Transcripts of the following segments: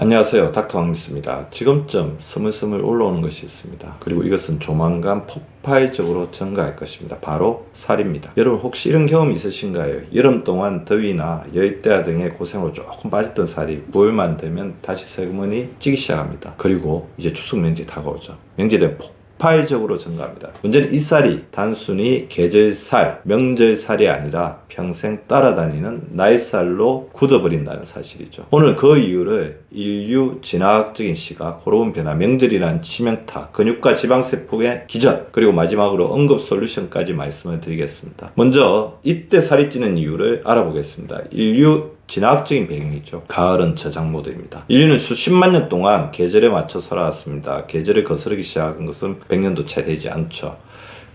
안녕하세요. 닥터 황미스입니다. 지금쯤 스물스물 올라오는 것이 있습니다. 그리고 이것은 조만간 폭발적으로 증가할 것입니다. 바로 살입니다. 여러분 혹시 이런 경험 있으신가요? 여름 동안 더위나 열대야 등의 고생으로 조금 빠졌던 살이 9월만 되면 다시 세그머니 찌기 시작합니다. 그리고 이제 추석 명절 다가오죠. 명절에 폭 폭발적으로 증가합니다. 문제는 이 쌀이 단순히 계절살, 명절살이 아니라 평생 따라다니는 나이살로 굳어버린다는 사실이죠. 오늘 그 이유를 인류 진화학적인 시각, 호르몬 변화, 명절이란 치명타, 근육과 지방세포의 기전, 그리고 마지막으로 응급 솔루션까지 말씀을 드리겠습니다. 먼저 이때 살이 찌는 이유를 알아보겠습니다. 인류 진화학적인 배경이죠. 가을은 저장 모드입니다. 인류는 수십만 년 동안 계절에 맞춰 살아왔습니다. 계절을 거스르기 시작한 것은 100년도 채 되지 않죠.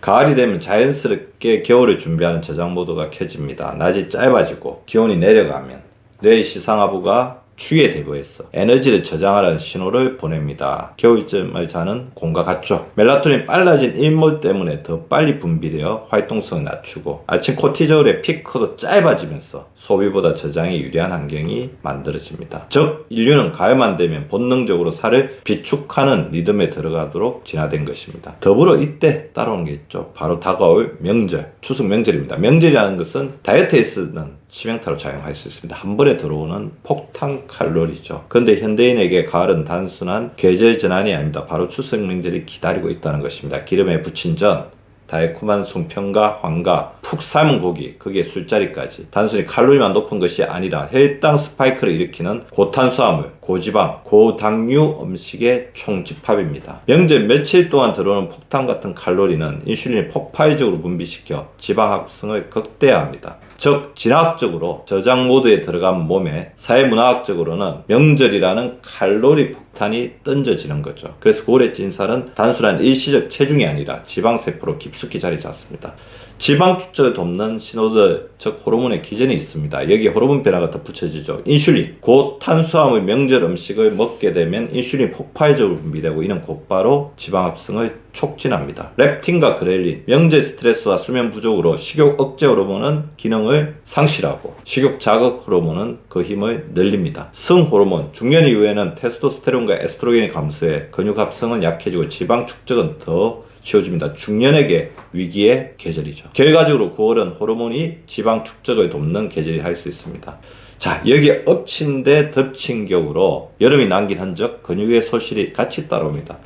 가을이 되면 자연스럽게 겨울을 준비하는 저장 모드가 켜집니다. 낮이 짧아지고 기온이 내려가면 뇌의 시상하부가 추위에 대비해서 에너지를 저장하라는 신호를 보냅니다. 겨울쯤을 자는 곰과 같죠. 멜라토닌 빨라진 일몰 때문에 더 빨리 분비되어 활동성을 낮추고 아침 코티졸의 피크도 짧아지면서 소비보다 저장에 유리한 환경이 만들어집니다. 즉 인류는 가을만 되면 본능적으로 살을 비축하는 리듬에 들어가도록 진화된 것입니다. 더불어 이때 따라오는 게 있죠. 바로 다가올 명절, 추석 명절입니다. 명절이라는 것은 다이어트에 쓰는 치명타로 작용할 수 있습니다. 한 번에 들어오는 폭탄 칼로리죠. 그런데 현대인에게 가을은 단순한 계절 전환이 아닙니다. 바로 추석 명절이 기다리고 있다는 것입니다. 기름에 부친 전, 달콤한 송편과 황과 푹 삶은 고기, 그게 술자리까지 단순히 칼로리만 높은 것이 아니라 혈당 스파이크를 일으키는 고탄수화물, 고지방, 고당류 음식의 총집합입니다. 명절 며칠 동안 들어오는 폭탄 같은 칼로리는 인슐린을 폭발적으로 분비시켜 지방 합성을 극대화합니다. 즉 진화학적으로 저장 모드에 들어간 몸에 사회문화학적으로는 명절이라는 칼로리 폭탄이 던져지는 거죠. 그래서 고래 찐살은 단순한 일시적 체중이 아니라 지방세포로 깊숙이 자리 잡습니다. 지방 축적을 돕는 신호들, 즉 호르몬의 기전이 있습니다. 여기에 호르몬 변화가 덧붙여지죠. 인슐린, 고탄수화물 명절 음식을 먹게 되면 인슐린 폭발적으로 분비되고 이는 곧바로 지방 합성을 촉진합니다. 렙틴과 그렐린, 명절 스트레스와 수면 부족으로 식욕 억제 호르몬은 기능을 상실하고 식욕 자극 호르몬은 그 힘을 늘립니다. 승 호르몬, 중년 이후에는 테스토스테론과 에스트로겐이 감소해 근육 합성은 약해지고 지방 축적은 더 쉬워집니다. 중년에게 위기의 계절이죠. 결과적으로 9월은 호르몬이 지방 축적을 돕는 계절이 할 수 있습니다. 자, 여기에 엎친 데 덮친 격으로 여름이 남긴 흔적, 근육의 소실이 같이 따라옵니다.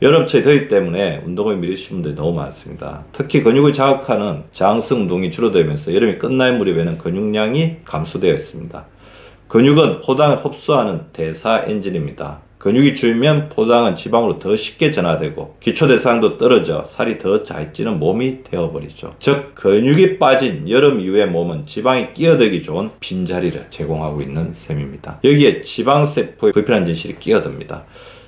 여름철 더위 때문에 운동을 미루신 분들이 너무 많습니다. 특히 근육을 자극하는 저항성 운동이 줄어들면서 여름이 끝날 무렵에는 근육량이 감소되어 있습니다. 근육은 포당을 흡수하는 대사 엔진입니다. 근육이 줄면 포장은 지방으로 더 쉽게 전화되고 기초 대사량도 떨어져 살이 더 잘 찌는 몸이 되어버리죠. 즉 근육이 빠진 여름 이후의 몸은 지방이 끼어들기 좋은 빈자리를 제공하고 있는 셈입니다. 여기에 지방세포의 불필요한 진실이 끼어듭니다.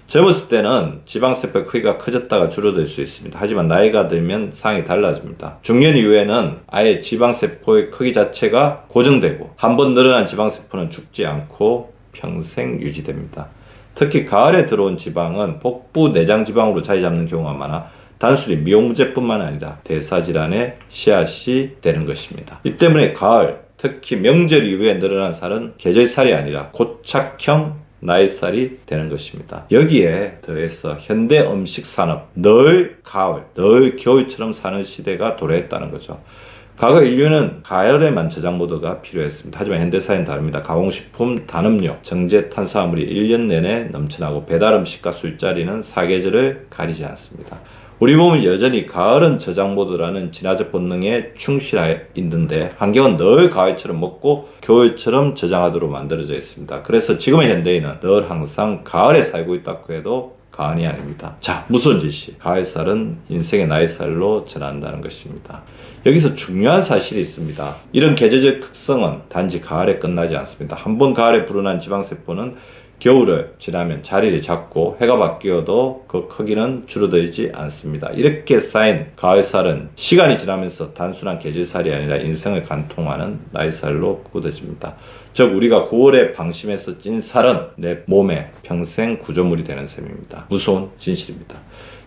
젊었을 때는 지방세포의 크기가 커졌다가 줄어들 수 있습니다. 하지만 나이가 들면 상황이 달라집니다. 중년 이후에는 아예 지방세포의 크기 자체가 고정되고 한 번 늘어난 지방세포는 죽지 않고 평생 유지됩니다. 특히 가을에 들어온 지방은 복부 내장 지방으로 자리 잡는 경우가 많아 단순히 미용 문제뿐만 아니라 대사 질환의 씨앗이 되는 것입니다. 이 때문에 가을, 특히 명절 이후에 늘어난 살은 계절살이 아니라 고착형 나이살이 되는 것입니다. 여기에 더해서 현대 음식 산업 늘 가을, 늘 겨울처럼 사는 시대가 도래했다는 거죠. 과거 인류는 가열에만 저장 모드가 필요했습니다. 하지만 현대사회는 다릅니다. 가공식품, 단음료, 정제 탄수화물이 1년 내내 넘쳐나고 배달 음식과 술자리는 사계절을 가리지 않습니다. 우리 몸은 여전히 가을은 저장 모드라는 진화적 본능에 충실해 있는데 환경은 늘 가을처럼 먹고 겨울처럼 저장하도록 만들어져 있습니다. 그래서 지금의 현대인은 늘 항상 가을에 살고 있다고 해도 가언이 아닙니다. 자, 무슨 짓이? 가을살은 인생의 나이살로 전한다는 것입니다. 여기서 중요한 사실이 있습니다. 이런 계절적 특성은 단지 가을에 끝나지 않습니다. 한번 가을에 불어난 지방세포는 겨울을 지나면 자리를 잡고 해가 바뀌어도 그 크기는 줄어들지 않습니다. 이렇게 쌓인 가을살은 시간이 지나면서 단순한 계절살이 아니라 인생을 관통하는 나이살로 굳어집니다. 즉 우리가 9월에 방심해서 찐 살은 내 몸에 평생 구조물이 되는 셈입니다. 무서운 진실입니다.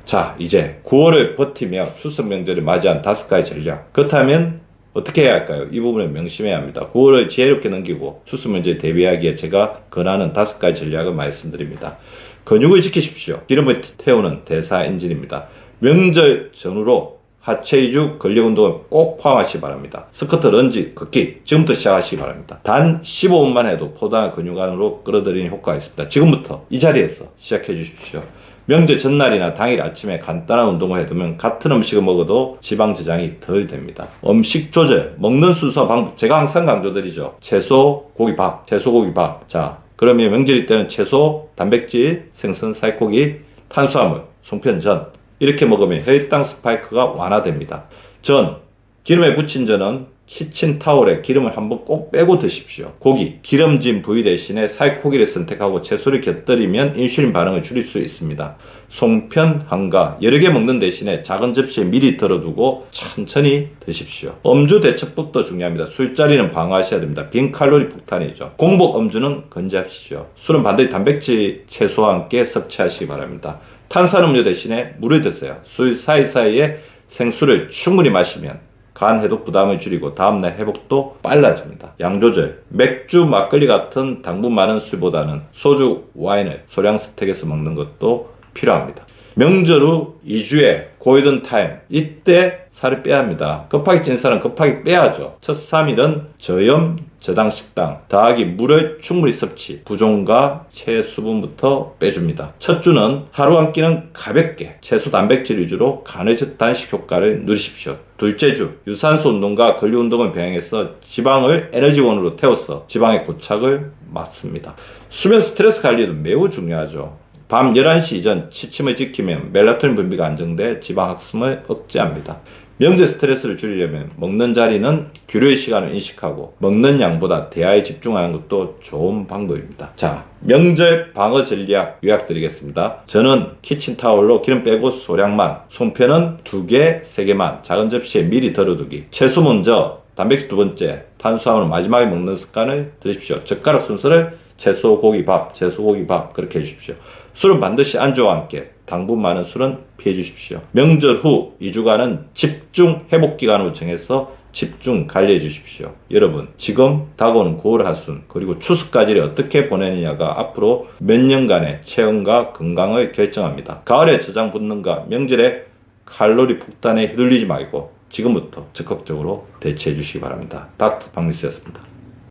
자, 이제 9월을 버티며 추석 명절을 맞이한 다섯 가지 전략. 그렇다면 어떻게 해야 할까요? 이 부분을 명심해야 합니다. 9월을 지혜롭게 넘기고 수술 문제에 대비하기에 제가 권하는 다섯 가지 전략을 말씀드립니다. 근육을 지키십시오. 기름을 태우는 대사 엔진입니다. 명절 전후로 하체 위주 근력 운동을 꼭 포함하시기 바랍니다. 스쿼트, 런지, 걷기 지금부터 시작하시기 바랍니다. 단 15분만 해도 포단을 근육 안으로 끌어들이는 효과가 있습니다. 지금부터 이 자리에서 시작해 주십시오. 명절 전날이나 당일 아침에 간단한 운동을 해두면 같은 음식을 먹어도 지방 저장이 덜 됩니다. 음식 조절, 먹는 순서 방법 제가 항상 강조드리죠. 채소, 고기, 밥, 채소, 고기, 밥. 자, 그러면 명절일 때는 채소, 단백질, 생선, 살코기, 탄수화물, 송편, 전 이렇게 먹으면 혈당 스파이크가 완화됩니다. 전, 기름에 부친 전은 키친타올에 기름을 한번 꼭 빼고 드십시오. 고기, 기름진 부위 대신에 살코기를 선택하고 채소를 곁들이면 인슐린 반응을 줄일 수 있습니다. 송편, 한가, 여러 개 먹는 대신에 작은 접시에 미리 덜어두고 천천히 드십시오. 음주 대처법도 중요합니다. 술자리는 방어하셔야 됩니다. 빈 칼로리 폭탄이죠. 공복 음주는 건지하십시오. 술은 반드시 단백질, 채소와 함께 섭취하시기 바랍니다. 탄산음료 대신에 물을 드세요. 술 사이사이에 생수를 충분히 마시면 간 해독 부담을 줄이고 다음날 회복도 빨라집니다. 양 조절. 맥주, 막걸리 같은 당분 많은 술보다는 소주, 와인을 소량 스택해서 먹는 것도 필요합니다. 명절 후 2주에 고이든 타임. 이때 살을 빼야 합니다. 급하게 찐 살은 급하게 빼야죠. 첫 3일은 저염, 저당 식당, 더하기 물을 충분히 섭취, 부종과 채수분부터 빼줍니다. 첫 주는 하루 한 끼는 가볍게 채소 단백질 위주로 간헐적 단식 효과를 누리십시오. 둘째 주, 유산소 운동과 근력 운동을 병행해서 지방을 에너지원으로 태워서 지방의 고착을 막습니다. 수면 스트레스 관리도 매우 중요하죠. 밤 11시 이전 취침을 지키면 멜라토닌 분비가 안정돼 지방 학습을 억제합니다. 명절 스트레스를 줄이려면 먹는 자리는 규류의 시간을 인식하고 먹는 양보다 대화에 집중하는 것도 좋은 방법입니다. 자, 명절 방어 전략 요약 드리겠습니다. 저는 키친타올로 기름 빼고 소량만, 손편은 두 개, 세 개만 작은 접시에 미리 덜어두기. 채소 먼저, 단백질 두 번째, 탄수화물 마지막에 먹는 습관을 들이십시오. 젓가락 순서를 채소, 고기, 밥, 채소, 고기, 밥 그렇게 해주십시오. 술은 반드시 안주와 함께 당분 많은 술은 피해 주십시오. 명절 후 2주간은 집중 회복 기간으로 정해서 집중 관리해 주십시오. 여러분, 지금 다가오는 9월 하순 그리고 추석까지를 어떻게 보내느냐가 앞으로 몇 년간의 체형과 건강을 결정합니다. 가을에 저장 붙는가 명절에 칼로리 폭탄에 휘둘리지 말고 지금부터 적극적으로 대처해 주시기 바랍니다. 닥터 박미스였습니다.